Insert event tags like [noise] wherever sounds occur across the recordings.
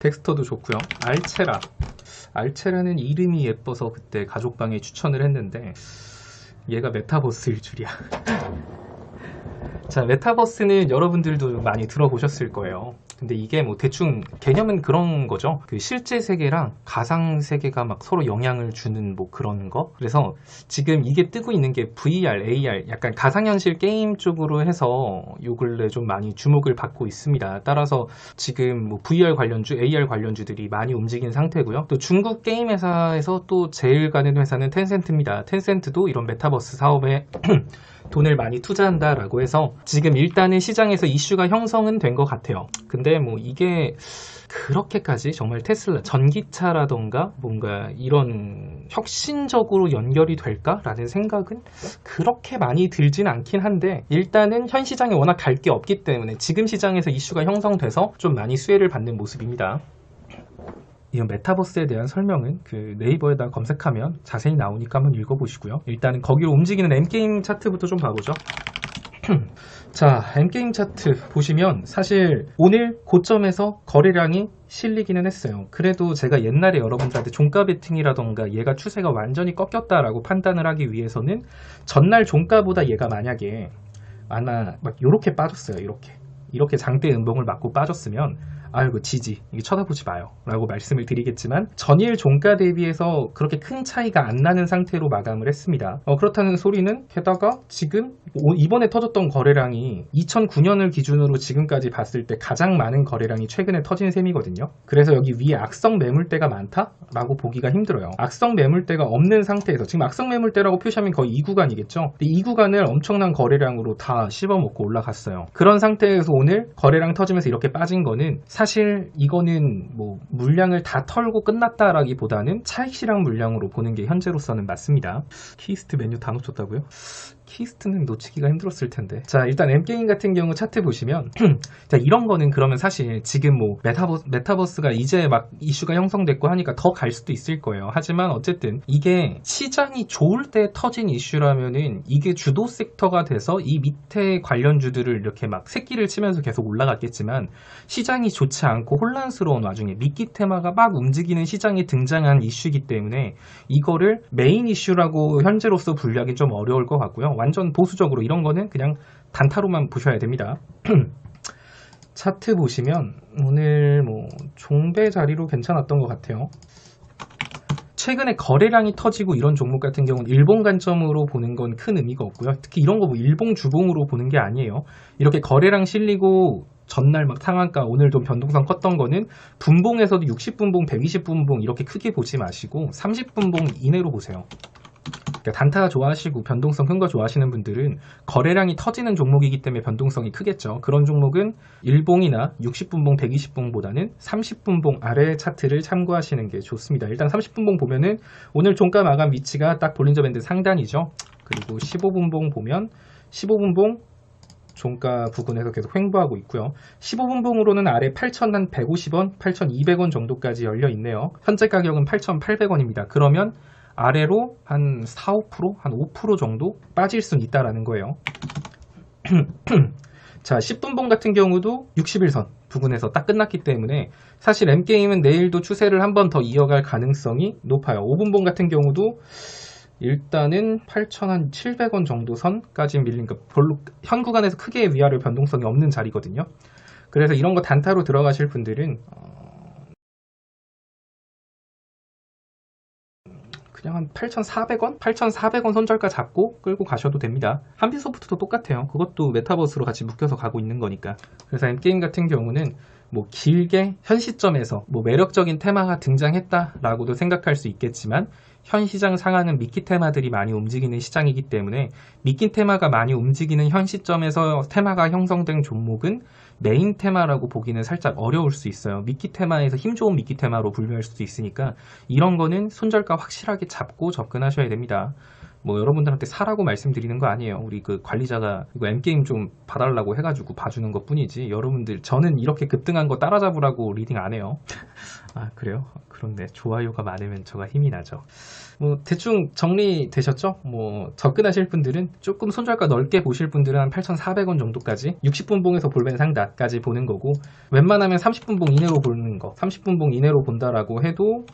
텍스터도 좋고요. 알체라. 알체라는 이름이 예뻐서 그때 가족방에 추천을 했는데 얘가 메타버스일 줄이야. [laughs] 자, 메타버스는 여러분들도 많이 들어보셨을 거예요. 근데 이게 뭐 대충 개념은 그런 거죠. 그 실제 세계랑 가상 세계가 막 서로 영향을 주는 뭐 그런 거. 그래서 지금 이게 뜨고 있는 게 VR, AR, 약간 가상현실 게임 쪽으로 해서 요 근래 좀 많이 주목을 받고 있습니다. 따라서 지금 뭐 VR 관련주, AR 관련주들이 많이 움직인 상태고요. 또 중국 게임 회사에서 또 제일 가는 회사는 텐센트입니다. 텐센트도 이런 메타버스 사업에 [clears throat] 돈을 많이 투자한다라고 해서 지금 일단은 시장에서 이슈가 형성은 된 것 같아요. 근데 뭐 이게 그렇게까지 정말 테슬라 전기차라던가 뭔가 이런 혁신적으로 연결이 될까라는 생각은 그렇게 많이 들진 않긴 한데 일단은 현 시장에 워낙 갈 게 없기 때문에 지금 시장에서 이슈가 형성돼서 좀 많이 수혜를 받는 모습입니다. 이런 메타버스에 대한 설명은 그 네이버에다 검색하면 자세히 나오니까 한번 읽어보시고요. 일단은 거기로 움직이는 M게임 차트부터 좀 봐보죠. [clears throat] 자, M게임 차트 보시면 사실 오늘 고점에서 거래량이 실리기는 했어요. 그래도 제가 옛날에 여러분들한테 종가 베팅이라던가 얘가 추세가 완전히 꺾였다라고 판단을 하기 위해서는 전날 종가보다 얘가 만약에 아마 막 이렇게 빠졌어요. 이렇게. 이렇게 장대 음봉을 맞고 빠졌으면 아이고 지지. 이게 쳐다보지 마요. 라고 말씀을 드리겠지만 전일 종가 대비해서 그렇게 큰 차이가 안 나는 상태로 마감을 했습니다. 어, 그렇다는 소리는 게다가 지금 오- 이번에 터졌던 거래량이 2009년을 기준으로 지금까지 봤을 때 가장 많은 거래량이 최근에 터진 셈이거든요 그래서 여기 위에 악성 매물대가 많다? 라고 보기가 힘들어요 악성 매물대가 없는 상태에서 지금 악성 매물대라고 표시하면 거의 이 구간이겠죠 근데 이 구간을 엄청난 거래량으로 다 씹어먹고 올라갔어요 그런 상태에서 오늘 거래량 터지면서 이렇게 빠진 거는 사실 이거는 뭐 물량을 다 털고 끝났다라기보다는 차익 실현 물량으로 보는 게 현재로서는 맞습니다. 키스트 메뉴 다 놓쳤다고요? 키스트는 놓치기가 힘들었을 텐데. 자, 일단 M게임 같은 경우 차트 보시면, [clears throat] 자, 이런 거는 그러면 사실 지금 뭐 메타버스, 메타버스가 이제 막 이슈가 형성됐고 하니까 더 갈 수도 있을 거예요. 하지만 어쨌든 이게 시장이 좋을 때 터진 이슈라면은 이게 주도 섹터가 돼서 이 밑에 관련주들을 이렇게 막 새끼를 치면서 계속 올라갔겠지만 시장이 좋지 않고 혼란스러운 와중에 미끼 테마가 막 움직이는 시장에 등장한 이슈이기 때문에 이거를 메인 이슈라고 현재로서 분류하기 좀 어려울 것 같고요. 완전 보수적으로 이런 거는 그냥 단타로만 보셔야 됩니다. [clears throat] 차트 보시면 오늘 뭐 종배 자리로 괜찮았던 것 같아요. 최근에 거래량이 터지고 이런 종목 같은 경우는 일본 관점으로 보는 건 큰 의미가 없고요. 특히 이런 거 뭐 일봉 주봉으로 보는 게 아니에요. 이렇게 거래량 실리고 전날 막 상한가 오늘 좀 변동성 컸던 거는 분봉에서도 60분봉, 120분봉 이렇게 크게 보지 마시고 30분봉 이내로 보세요. 그러니까 단타 좋아하시고 변동성 큰 거 좋아하시는 분들은 거래량이 터지는 종목이기 때문에 변동성이 크겠죠. 그런 종목은 일봉이나 60분봉, 120분보다는 30분봉 아래 차트를 참고하시는 게 좋습니다. 일단 30분봉 보면은 오늘 종가 마감 위치가 딱 볼린저 밴드 상단이죠. 그리고 15분봉 보면 15분봉 종가 부근에서 계속 횡보하고 있고요. 15분봉으로는 아래 8,150원, 8,200원 정도까지 열려 있네요. 현재 가격은 8,800원입니다. 그러면 아래로 한 4, 5%, 한 5% 정도 빠질 수는 있다라는 거예요. [clears throat] 자, 10분봉 같은 경우도 61선 부근에서 딱 끝났기 때문에 사실 M게임은 내일도 추세를 한 번 더 이어갈 가능성이 높아요. 5분봉 같은 경우도 일단은 8,700원 정도 선까지 밀린 거 별로 현 구간에서 크게 위아래 변동성이 없는 자리거든요. 그래서 이런 거 단타로 들어가실 분들은 어, 그냥 한 8,400원? 8,400원 손절가 잡고 끌고 가셔도 됩니다. 한빛소프트도 똑같아요. 그것도 메타버스로 같이 묶여서 가고 있는 거니까. 그래서 M게임 같은 경우는 뭐 길게 현 시점에서 뭐 매력적인 테마가 등장했다라고도 생각할 수 있겠지만 현 시장 상하는 미끼 테마들이 많이 움직이는 시장이기 때문에 미끼 테마가 많이 움직이는 현 시점에서 테마가 형성된 종목은 메인 테마라고 보기는 살짝 어려울 수 있어요. 미끼 테마에서 힘 좋은 미끼 테마로 분류할 수도 있으니까 이런 거는 손절가 확실하게 잡고 접근하셔야 됩니다. 뭐 여러분들한테 사라고 말씀드리는 거 아니에요. 우리 그 관리자가 이거 M게임 좀 봐달라고 해가지고 봐주는 것 뿐이지. 여러분들, 저는 이렇게 급등한 거 따라잡으라고 리딩 안 해요. [laughs] 아, 그래요? 그런데 좋아요가 많으면 저가 힘이 나죠. 뭐 대충 정리되셨죠? 뭐 접근하실 분들은 조금 손절가 넓게 보실 분들은 한 8,400원 정도까지 60분 봉에서 볼벤 상단까지 보는 거고 웬만하면 30분 봉 이내로 보는 거 30분 봉 이내로 본다라고 해도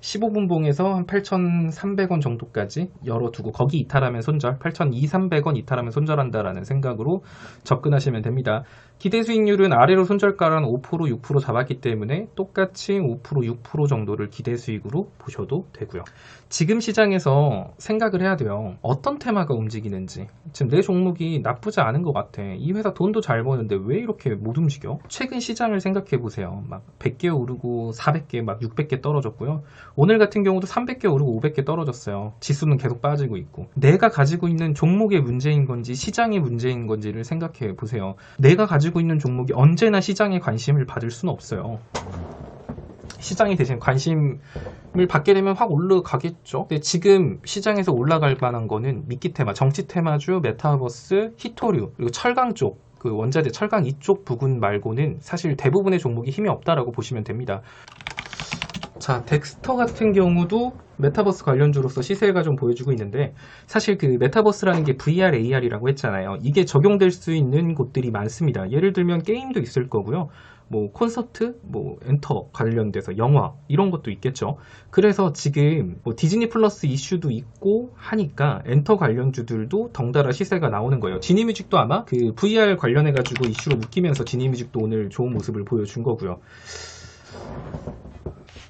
15분봉에서 한 8,300원 정도까지 열어두고 거기 이탈하면 손절 8,200, 300원 이탈하면 손절한다라는 생각으로 접근하시면 됩니다. 기대 수익률은 아래로 손절가를 한5% 6% 잡았기 때문에 똑같이 5% 6% 정도를 기대 수익으로 보셔도 되고요. 지금 시장에서 생각을 해야 돼요. 어떤 테마가 움직이는지. 지금 내 종목이 나쁘지 않은 것 같아. 이 회사 돈도 잘 버는데 왜 이렇게 못 움직여? 최근 시장을 생각해 보세요. 막 100개 오르고 400개, 막 600개 떨어졌고요. 오늘 같은 경우도 300개 오르고 500개 떨어졌어요. 지수는 계속 빠지고 있고. 내가 가지고 있는 종목의 문제인 건지 시장의 문제인 건지를 생각해 보세요. 내가 가지고 있는 종목이 언제나 시장의 관심을 받을 수는 없어요. 시장이 대신 관심을 받게 되면 확 올라가겠죠. 근데 지금 시장에서 올라갈 만한 거는 미끼 테마, 정치 테마주, 메타버스, 히토류, 그리고 철강 쪽. 그 원자재 철강 이쪽 부분 말고는 사실 대부분의 종목이 힘이 없다라고 보시면 됩니다. 자, 덱스터 같은 경우도 메타버스 관련주로서 시세가 좀 보여주고 있는데 사실 그 메타버스라는 게 VR, AR이라고 했잖아요. 이게 적용될 수 있는 곳들이 많습니다. 예를 들면 게임도 있을 거고요. 뭐 콘서트, 뭐 엔터 관련돼서 영화 이런 것도 있겠죠. 그래서 지금 뭐 디즈니 플러스 이슈도 있고 하니까 엔터 관련주들도 덩달아 시세가 나오는 거예요. 지니뮤직도 아마 그 VR 관련해 가지고 이슈로 묶이면서 지니뮤직도 오늘 좋은 모습을 보여준 거고요.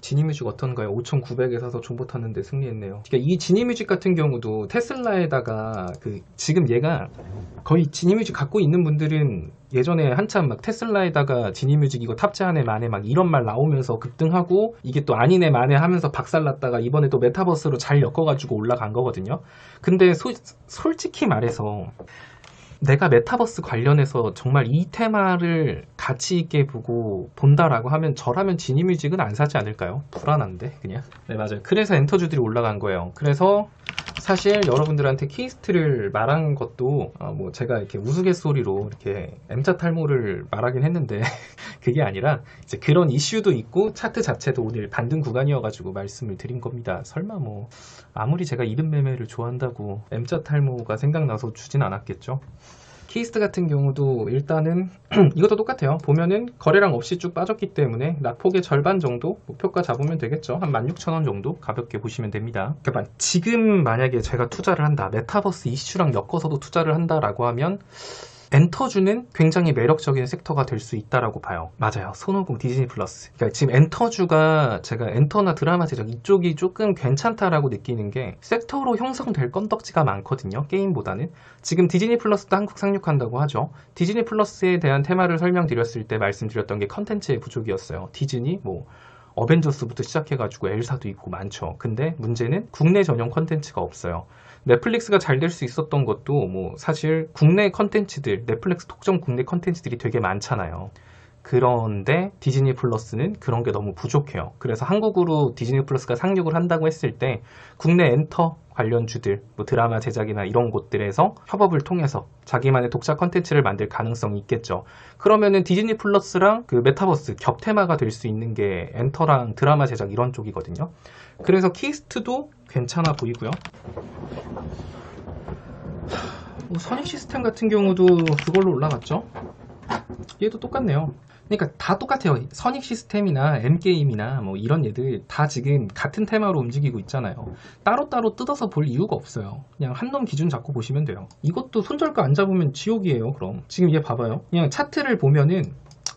지니뮤직 어떤가요? 5,900에 사서 존버 탔는데 승리했네요. 그러니까 이 지니뮤직 같은 경우도 테슬라에다가 그 지금 얘가 거의 지니뮤직 갖고 있는 분들은 예전에 한참 막 테슬라에다가 지니뮤직 이거 탑재하네 마네 막 이런 말 나오면서 급등하고 이게 또 아니네 마네 하면서 박살났다가 이번에 또 메타버스로 잘 엮어가지고 올라간 거거든요. 근데 소, 솔직히 말해서 내가 메타버스 관련해서 정말 이 테마를 가치 있게 보고 본다라고 하면 저라면 지니뮤직은 안 사지 않을까요? 불안한데 그냥? 네 맞아요. 그래서 엔터주들이 올라간 거예요. 그래서 사실 여러분들한테 키스트를 말한 것도 어, 뭐 제가 이렇게 우스갯소리로 이렇게 M자 탈모를 말하긴 했는데 그게 아니라 이제 그런 이슈도 있고 차트 자체도 오늘 반등 구간이어가지고 말씀을 드린 겁니다. 설마 뭐 아무리 제가 이름 매매를 좋아한다고 M자 탈모가 생각나서 주진 않았겠죠. 키스트 같은 경우도 일단은 [clears throat] 이것도 똑같아요. 보면은 거래량 없이 쭉 빠졌기 때문에 낙폭의 절반 정도 목표가 잡으면 되겠죠. 한 16,000원 정도 가볍게 보시면 됩니다. 그러니까 지금 만약에 제가 투자를 한다. 메타버스 이슈랑 엮어서도 투자를 한다라고 하면 엔터주는 굉장히 매력적인 섹터가 될 수 있다라고 봐요. 맞아요. 손오공 디즈니 플러스. 그러니까 지금 엔터주가 제가 엔터나 드라마 제작 이쪽이 조금 괜찮다라고 느끼는 게 섹터로 형성될 건덕지가 많거든요. 게임보다는. 지금 디즈니 플러스도 한국 상륙한다고 하죠. 디즈니 플러스에 대한 테마를 설명드렸을 때 말씀드렸던 게 컨텐츠의 부족이었어요. 디즈니 뭐 어벤져스부터 시작해가지고 엘사도 있고 많죠. 근데 문제는 국내 전용 컨텐츠가 없어요. 넷플릭스가 잘 될 수 있었던 것도 뭐 사실 국내 컨텐츠들, 넷플릭스 독점 국내 컨텐츠들이 되게 많잖아요. 그런데 디즈니 플러스는 그런 게 너무 부족해요. 그래서 한국으로 디즈니 플러스가 상륙을 한다고 했을 때 국내 엔터 관련주들, 뭐 드라마 제작이나 이런 곳들에서 협업을 통해서 자기만의 독자 컨텐츠를 만들 가능성이 있겠죠. 그러면은 디즈니 플러스랑 그 메타버스 겹테마가 될 수 있는 게 엔터랑 드라마 제작 이런 쪽이거든요. 그래서 키스트도 괜찮아 보이고요. 뭐 선익 시스템 같은 경우도 그걸로 올라갔죠. 얘도 똑같네요. 그러니까 다 똑같아요. 선익 시스템이나 M게임이나 뭐 이런 얘들 다 지금 같은 테마로 움직이고 있잖아요. 따로따로 뜯어서 볼 이유가 없어요. 그냥 한 놈 기준 잡고 보시면 돼요. 이것도 손절가 안 잡으면 지옥이에요, 그럼. 지금 얘 봐봐요. 그냥 차트를 보면은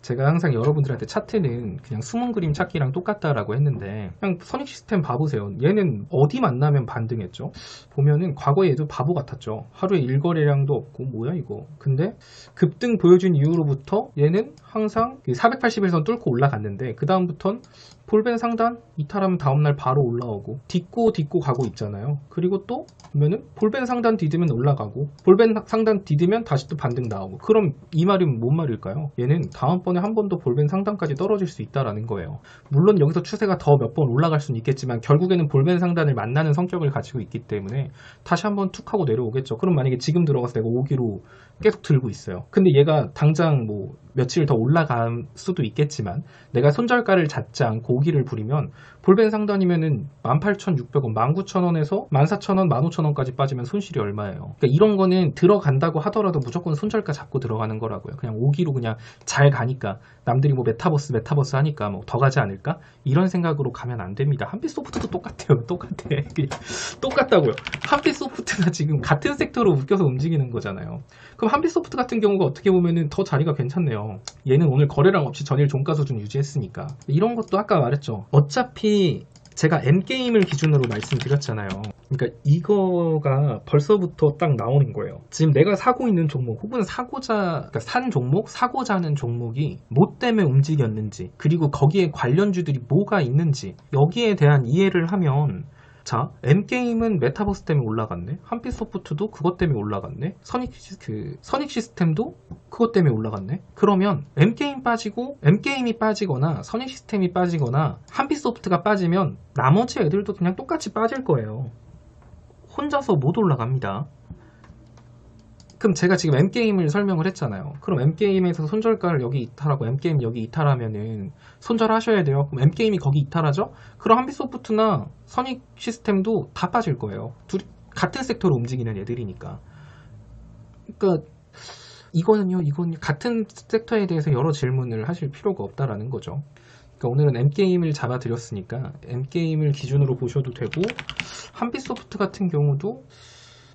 제가 항상 여러분들한테 차트는 그냥 숨은 그림 찾기랑 똑같다라고 했는데 그냥 선익 시스템 봐보세요. 얘는 어디 만나면 반등했죠? 보면은 과거에 얘도 바보 같았죠. 하루에 일거래량도 없고 뭐야 이거. 근데 급등 보여준 이후로부터 얘는 항상 480일선 뚫고 올라갔는데 그 다음부턴 볼벤 상단 이탈하면 다음날 바로 올라오고 딛고 딛고 가고 있잖아요. 그리고 또 보면은 볼벤 상단 디디면 올라가고 볼벤 상단 디디면 다시 또 반등 나오고 그럼 이 말이면 뭔 말일까요? 얘는 다음번에 한 번 더 볼벤 상단까지 떨어질 수 있다라는 거예요. 물론 여기서 추세가 더 몇 번 올라갈 수는 있겠지만 결국에는 볼벤 상단을 만나는 성격을 가지고 있기 때문에 다시 한번 툭 하고 내려오겠죠. 그럼 만약에 지금 들어가서 내가 5기로 계속 들고 있어요. 근데 얘가 당장 뭐 며칠 더 올라갈 수도 있겠지만 내가 손절가를 잡지 않고 5기를 부리면 볼벤 상단이면은 18,600원, 19,000원에서 14,000원, 15,000원까지 빠지면 손실이 얼마예요? 그러니까 이런 거는 들어간다고 하더라도 무조건 손절가 잡고 들어가는 거라고요. 그냥 5기로 그냥 잘 가니까 남들이 뭐 메타버스 메타버스 하니까 뭐 더 가지 않을까? 이런 생각으로 가면 안 됩니다. 한빛소프트도 똑같아요. [laughs] 똑같아. 똑같다고요. 한빛소프트가 지금 같은 섹터로 묶여서 움직이는 거잖아요. 그럼 한빛소프트 같은 경우가 어떻게 보면은 더 자리가 괜찮네요. 얘는 오늘 거래량 없이 전일 종가 수준 유지했으니까. 이런 것도 아까 말했죠. 어차피 제가 N게임을 기준으로 말씀드렸잖아요. 그러니까 이거가 벌써부터 딱 나오는 거예요. 지금 내가 사고 있는 종목 혹은 사고자, 그러니까 산 종목, 사고자 하는 종목이 뭐 때문에 움직였는지, 그리고 거기에 관련주들이 뭐가 있는지, 여기에 대한 이해를 하면 자, M게임은 메타버스 때문에 올라갔네. 한빛소프트도 그것 때문에 올라갔네. 선익, 시- 그, 선익 시스템도 그것 때문에 올라갔네. 그러면 M게임 빠지고, M게임이 빠지거나, 선익 시스템이 빠지거나, 한빛소프트가 빠지면, 나머지 애들도 그냥 똑같이 빠질 거예요. 혼자서 못 올라갑니다. 그럼 제가 지금 M게임을 설명을 했잖아요. 그럼 M게임에서 손절가를 여기 이탈하고 M게임 여기 이탈하면은 손절하셔야 돼요. 그럼 M게임이 거기 이탈하죠? 그럼 한빛소프트나 선익 시스템도 다 빠질 거예요. 둘이 같은 섹터로 움직이는 애들이니까. 그러니까 이거는요, 이건 같은 섹터에 대해서 여러 질문을 하실 필요가 없다라는 거죠. 그러니까 오늘은 M게임을 잡아드렸으니까 M게임을 기준으로 보셔도 되고 한빛소프트 같은 경우도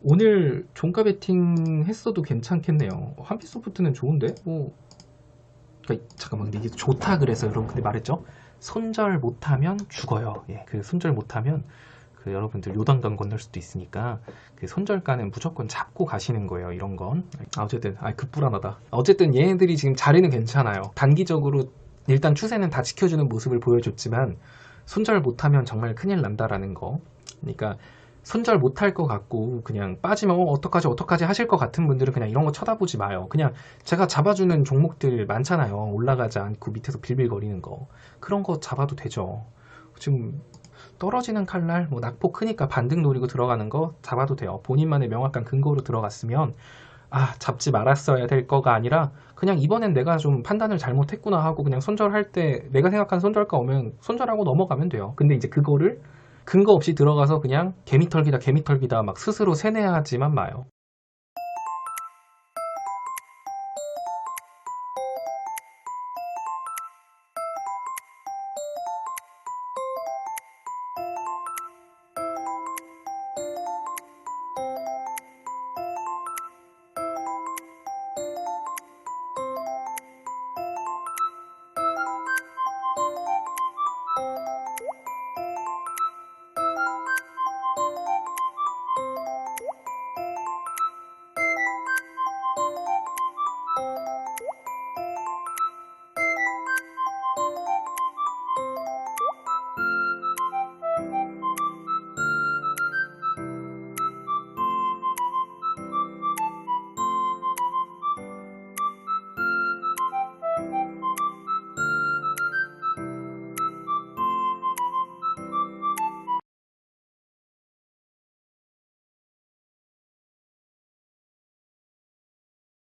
오늘 종가 베팅 했어도 괜찮겠네요. 한빛소프트는 좋은데 뭐 그러니까 잠깐만 근데 이게 좋다 그래서 여러분들이 말했죠. 손절 못하면 죽어요. 예, 그 손절 못하면 그 여러분들 요단강 건널 수도 있으니까 그 손절가는 무조건 잡고 가시는 거예요. 이런 건 아, 어쨌든 아 급불안하다. 어쨌든 얘네들이 지금 자리는 괜찮아요. 단기적으로 일단 추세는 다 지켜주는 모습을 보여줬지만 손절 못하면 정말 큰일 난다라는 거. 그러니까 손절 못할 것 같고 그냥 빠지면 어, 어떡하지 어떡하지 하실 것 같은 분들은 그냥 이런 거 쳐다보지 마요. 그냥 제가 잡아주는 종목들 많잖아요. 올라가지 않고 밑에서 빌빌거리는 거 그런 거 잡아도 되죠. 지금 떨어지는 칼날 뭐 낙폭 크니까 반등 노리고 들어가는 거 잡아도 돼요. 본인만의 명확한 근거로 들어갔으면 아 잡지 말았어야 될 거가 아니라 그냥 이번엔 내가 좀 판단을 잘못했구나 하고 그냥 손절할 때 내가 생각한 손절가 오면 손절하고 넘어가면 돼요. 근데 이제 그거를 근거 없이 들어가서 그냥 개미털기다 개미털기다 막 스스로 세뇌하지만 마요.